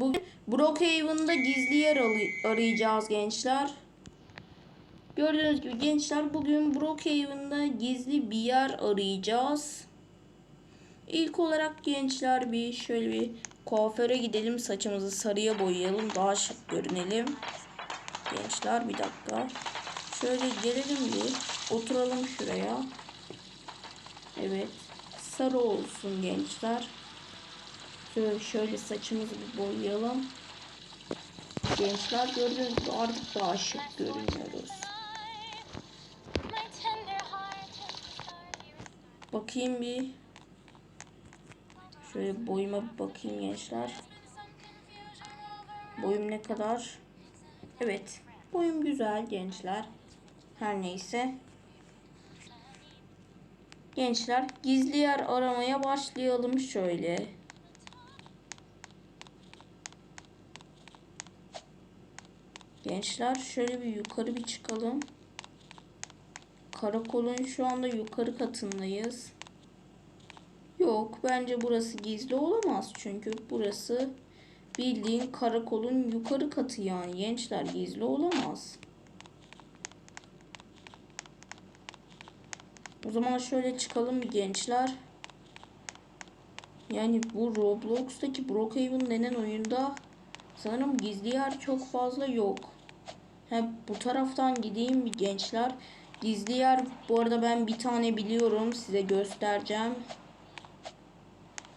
Bugün Brookhaven'da gizli yer arayacağız gençler. Gördüğünüz gibi gençler bugün Brookhaven'da gizli bir yer arayacağız. İlk olarak gençler bir şöyle bir kuaföre gidelim. Saçımızı sarıya boyayalım. Daha şık görünelim. Gençler bir dakika. Şöyle gelelim bir. Oturalım şuraya. Evet. Sarı olsun gençler. Şöyle, saçımızı bir boyayalım. Gençler gördüğünüz gibi artık daha şık görünüyoruz. Bakayım bir. Şöyle boyuma bir bakayım gençler. Boyum ne kadar? Evet. Boyum güzel gençler. Her neyse. Gençler gizli yer aramaya başlayalım şöyle. Gençler şöyle bir yukarı bir çıkalım. Karakolun şu anda yukarı katındayız. Yok bence burası gizli olamaz. Çünkü burası bildiğin karakolun yukarı katı yani. Gençler gizli olamaz. O zaman şöyle çıkalım bir gençler. Yani bu Roblox'taki Brookhaven denen oyunda sanırım gizli yer çok fazla yok. He, bu taraftan gideyim gençler. Gizli yer bu arada ben bir tane biliyorum size göstereceğim.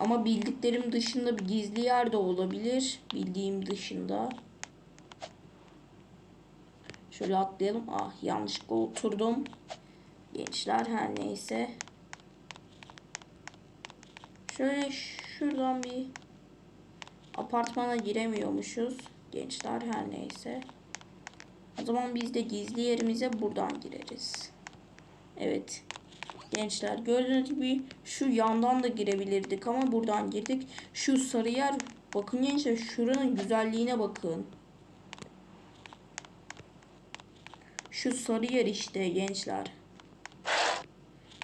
Ama bildiklerim dışında bir gizli yer de olabilir. Bildiğim dışında. Şöyle atlayalım. Ah yanlışlıkla oturdum. Gençler her neyse. Şöyle şuradan bir apartmana giremiyormuşuz. Gençler her neyse. O zaman biz de gizli yerimize buradan gireriz. Evet. Gençler gördüğünüz gibi şu yandan da girebilirdik ama buradan girdik. Şu sarı yer bakın gençler şuranın güzelliğine bakın. Şu sarı yer işte gençler.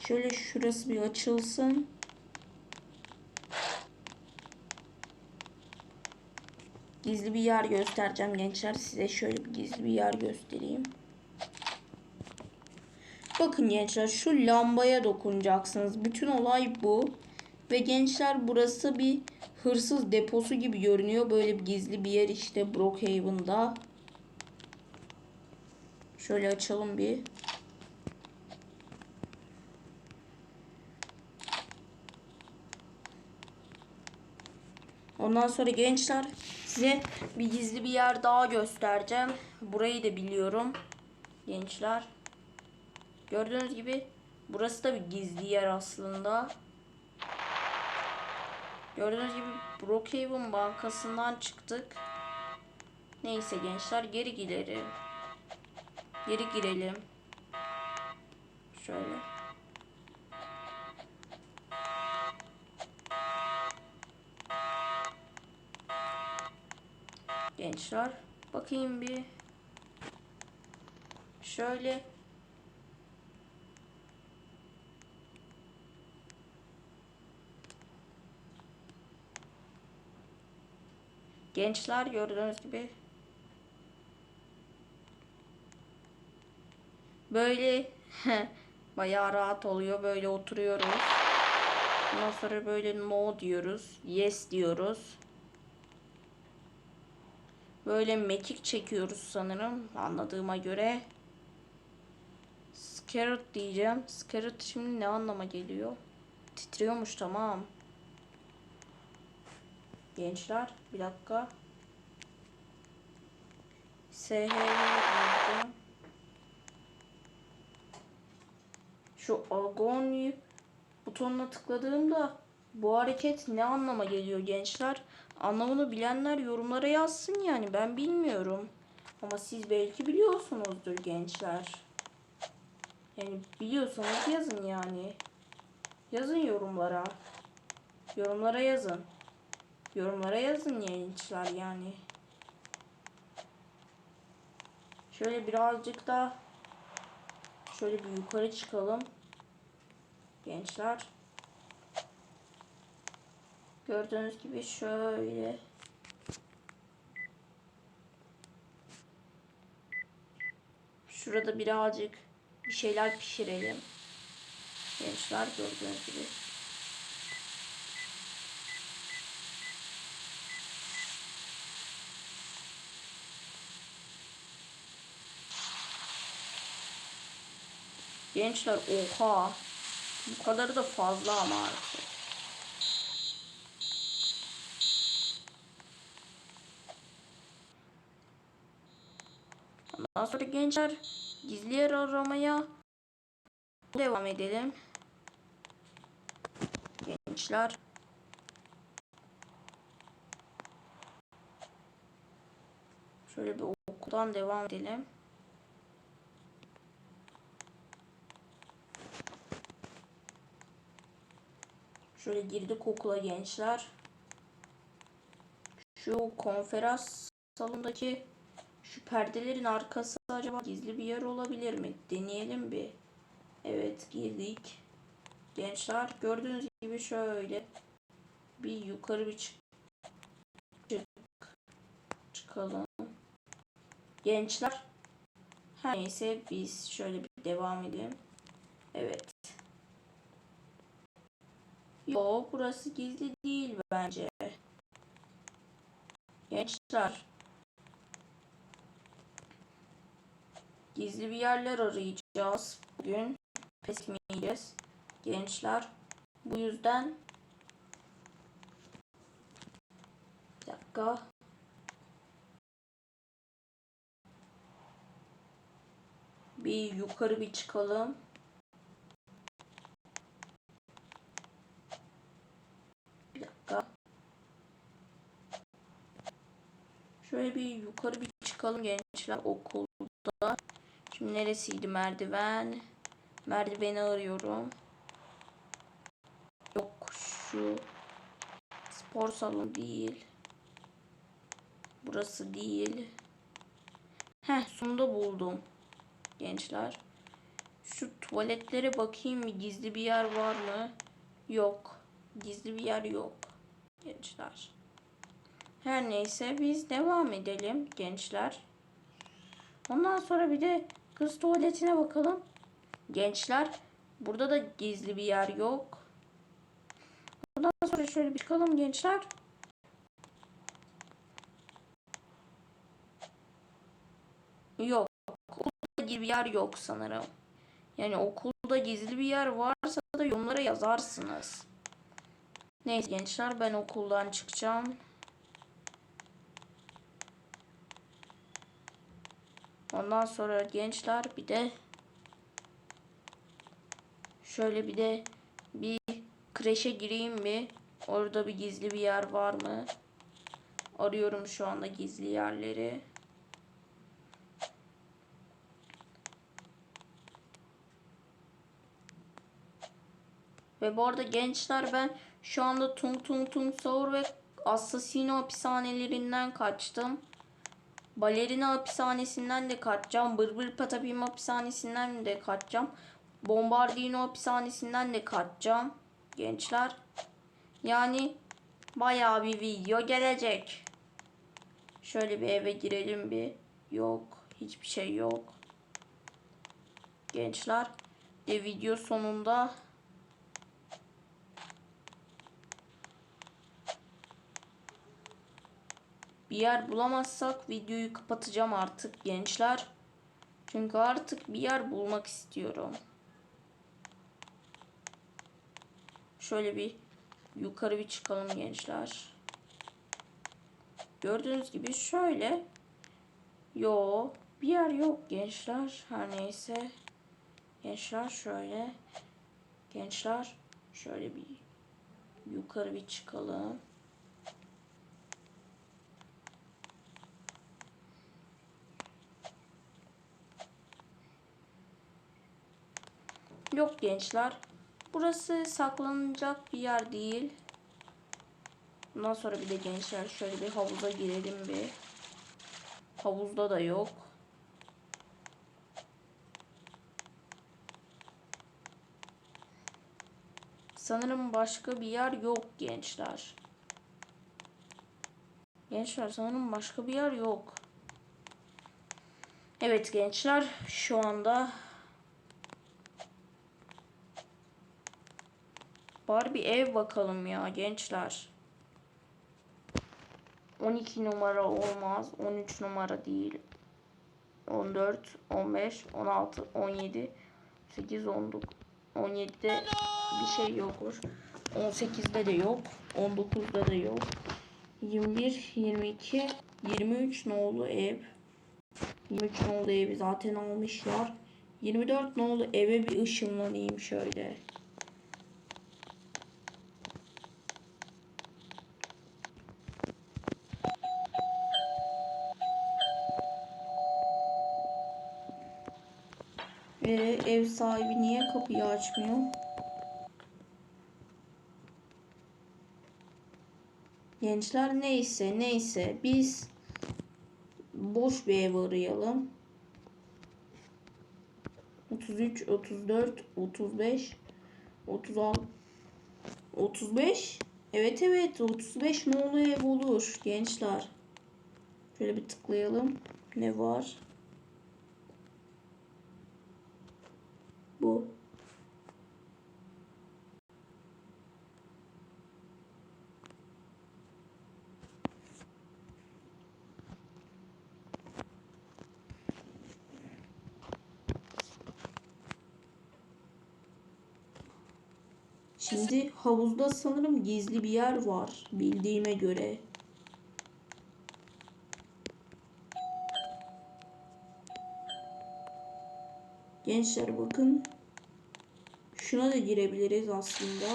Şöyle şurası bir açılsın. Gizli bir yer göstereceğim gençler. Size şöyle bir gizli bir yer göstereyim. Bakın gençler şu lambaya dokunacaksınız. Bütün olay bu. Ve gençler burası bir hırsız deposu gibi görünüyor. Böyle bir gizli bir yer işte Brookhaven'da. Şöyle açalım bir. Ondan sonra gençler size bir gizli bir yer daha göstereceğim. Burayı da biliyorum. Gençler. Gördüğünüz gibi burası da bir gizli yer aslında. Gördüğünüz gibi Brookhaven bankasından çıktık. Neyse gençler geri gidelim. Geri girelim. Şöyle. Gençler bakayım bir. Şöyle Gençler gördüğünüz gibi böyle bayağı rahat oluyor. Böyle oturuyoruz. Ondan sonra böyle no diyoruz. Yes diyoruz. Böyle mekik çekiyoruz sanırım anladığıma göre. Scared diyeceğim. Scared şimdi ne anlama geliyor? Titriyormuş tamam. Gençler bir dakika. SH diyeceğim. Şu agony butonuna tıkladığımda bu hareket ne anlama geliyor gençler? Anlamını bilenler yorumlara yazsın yani ben bilmiyorum. Ama siz belki biliyorsunuzdur gençler. Yani biliyorsanız yazın yani. Yazın yorumlara. Yorumlara yazın. Yorumlara yazın gençler yani. Şöyle birazcık da şöyle bir yukarı çıkalım. Gençler. Gördüğünüz gibi şöyle. Şurada birazcık bir şeyler pişirelim. Gençler gördüğünüz gibi. Gençler oha. Bu kadarı da fazla ama artık. Ondan sonra gençler gizli yer aramaya devam edelim. Gençler. Şöyle bir okuldan devam edelim. Şöyle girdik okula gençler. Şu konferans salonundaki şu perdelerin arkası acaba gizli bir yer olabilir mi? Deneyelim bir. Evet girdik. Gençler gördüğünüz gibi şöyle bir yukarı bir çık çık çıkalım. Gençler her neyse biz şöyle bir devam edelim. Evet. Yo burası gizli değil bence. Gençler. Gizli bir yerler arayacağız bugün. Pes etmeyeceğiz. Gençler. Bu yüzden bir dakika. Bir yukarı bir çıkalım. Bir dakika. Şöyle bir yukarı bir çıkalım gençler okulda. Şimdi neresiydi merdiven? Merdiveni arıyorum. Yok şu spor salonu değil. Burası değil. Heh sonunda buldum. Gençler. Şu tuvaletlere bakayım mı? Gizli bir yer var mı? Yok. Gizli bir yer yok. Gençler. Her neyse biz devam edelim gençler. Ondan sonra bir de kız tuvaletine bakalım. Gençler burada da gizli bir yer yok. Ondan sonra şöyle bir çıkalım gençler. Yok. Okulda gizli bir yer yok sanırım. Yani okulda gizli bir yer varsa da yorumlara yazarsınız. Neyse gençler ben okuldan çıkacağım. Ondan sonra gençler bir de şöyle bir de bir kreşe gireyim mi? Orada bir gizli bir yer var mı? Arıyorum şu anda gizli yerleri. Ve bu arada gençler ben şu anda Tung Tung Tung Sahur ve Assassino hapishanelerinden kaçtım. Balerina hapishanesinden de kaçacağım. Bırbır Patapim hapishanesinden de kaçacağım. Bombardino hapishanesinden de kaçacağım. Gençler. Yani bayağı bir video gelecek. Şöyle bir eve girelim bir. Yok. Hiçbir şey yok. Gençler. De video sonunda bir yer bulamazsak videoyu kapatacağım artık gençler. Çünkü artık bir yer bulmak istiyorum. Şöyle bir yukarı bir çıkalım gençler. Gördüğünüz gibi şöyle. Yo bir yer yok gençler. Her neyse. Gençler şöyle. Gençler şöyle bir yukarı bir çıkalım. Yok gençler. Burası saklanacak bir yer değil. Bundan sonra bir de gençler şöyle bir havuza girelim bir. Havuzda da yok. Sanırım başka bir yer yok gençler. Gençler sanırım başka bir yer yok. Evet gençler şu anda Bari bir ev bakalım ya gençler. 12 numara olmaz. 13 numara değil. 14, 15, 16, 17, 8, 19, 17'de bir şey yokmuş. 18'de de yok. 19'da da yok. 21, 22, 23 nolu ev. 23 nolu evi zaten almışlar. 24 nolu eve bir ışınlanayım şöyle. Ev sahibi niye kapıyı açmıyor? Gençler neyse neyse biz boş bir ev arayalım. 33, 34, 35, 36, 35. Evet evet 35 nolu ev olur gençler. Şöyle bir tıklayalım. Ne var? Bu. Şimdi havuzda sanırım gizli bir yer var bildiğime göre. Gençler bakın. Şuna da girebiliriz aslında.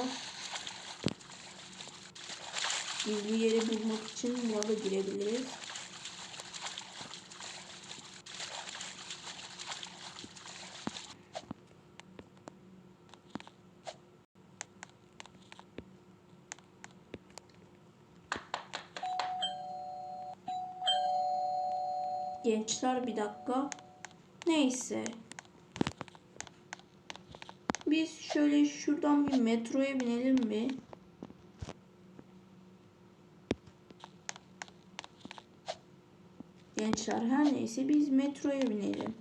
Gizli yeri bulmak için buna da girebiliriz. Gençler bir dakika. Neyse. Biz şöyle şuradan bir metroya binelim mi? Gençler her neyse biz metroya binelim.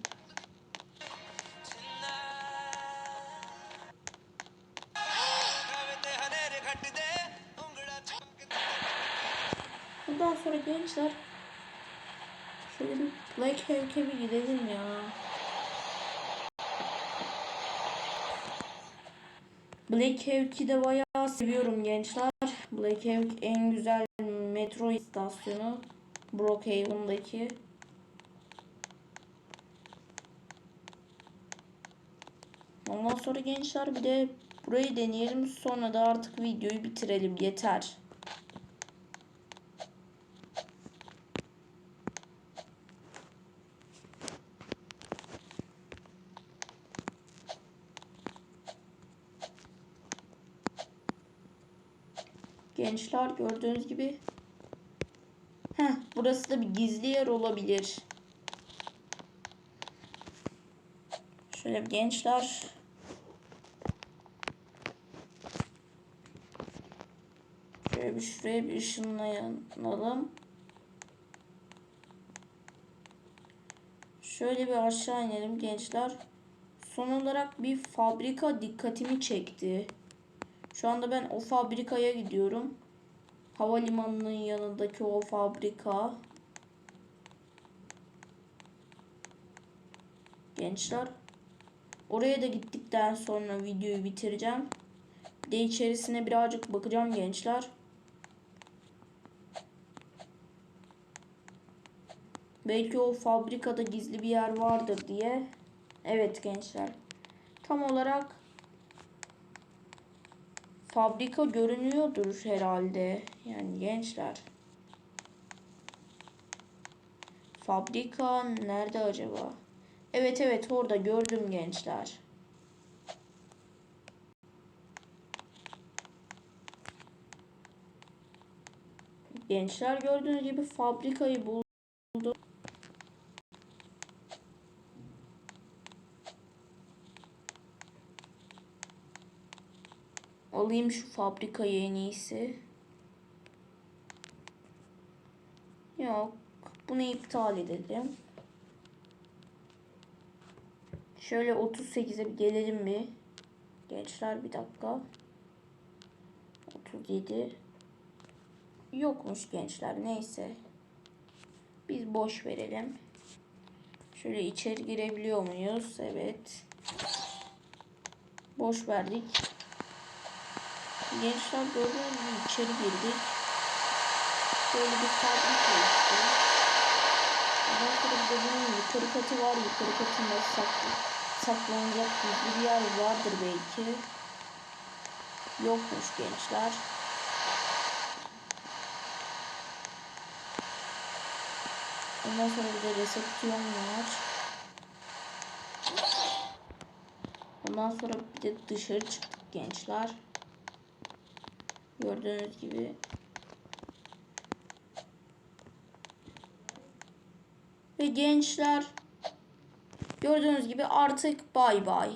Bundan sonra gençler şöyle bir Black Have'e bir gidelim ya. Black Have'i de bayağı seviyorum gençler. Black Hawk en güzel metro istasyonu. Brookhaven'daki. Ondan sonra gençler bir de burayı deneyelim. Sonra da artık videoyu bitirelim. Yeter. Gençler gördüğünüz gibi. Heh, burası da bir gizli yer olabilir. Şöyle gençler. Şöyle bir şuraya bir ışınlayalım. Şöyle bir aşağı inelim gençler. Son olarak bir fabrika dikkatimi çekti. Şu anda ben o fabrikaya gidiyorum. Havalimanının yanındaki o fabrika. Gençler. Oraya da gittikten sonra videoyu bitireceğim. Bir de içerisine birazcık bakacağım gençler. Belki o fabrikada gizli bir yer vardır diye. Evet gençler. Tam olarak fabrika görünüyordur herhalde. Yani gençler. Fabrika nerede acaba? Evet evet orada gördüm gençler. Gençler gördüğünüz gibi fabrikayı buldum. Alayım şu fabrikayı en iyisi. Yok. Bunu iptal edelim. Şöyle 38'e bir gelelim bir. Gençler bir dakika. 37. Yokmuş gençler neyse. Biz boş verelim. Şöyle içeri girebiliyor muyuz? Evet. Boş verdik. Gençler gördüğünüz gibi içeri girdik. Böyle bir fabrika işte. Ondan sonra bir de bunun yukarı katı var. Yukarı katında saklı, saklanacak bir yer vardır belki. Yokmuş gençler. Ondan sonra bir de resepsiyon var. Ondan sonra bir de dışarı çıktık gençler. Gördüğünüz gibi. Gençler gördüğünüz gibi artık bay bay.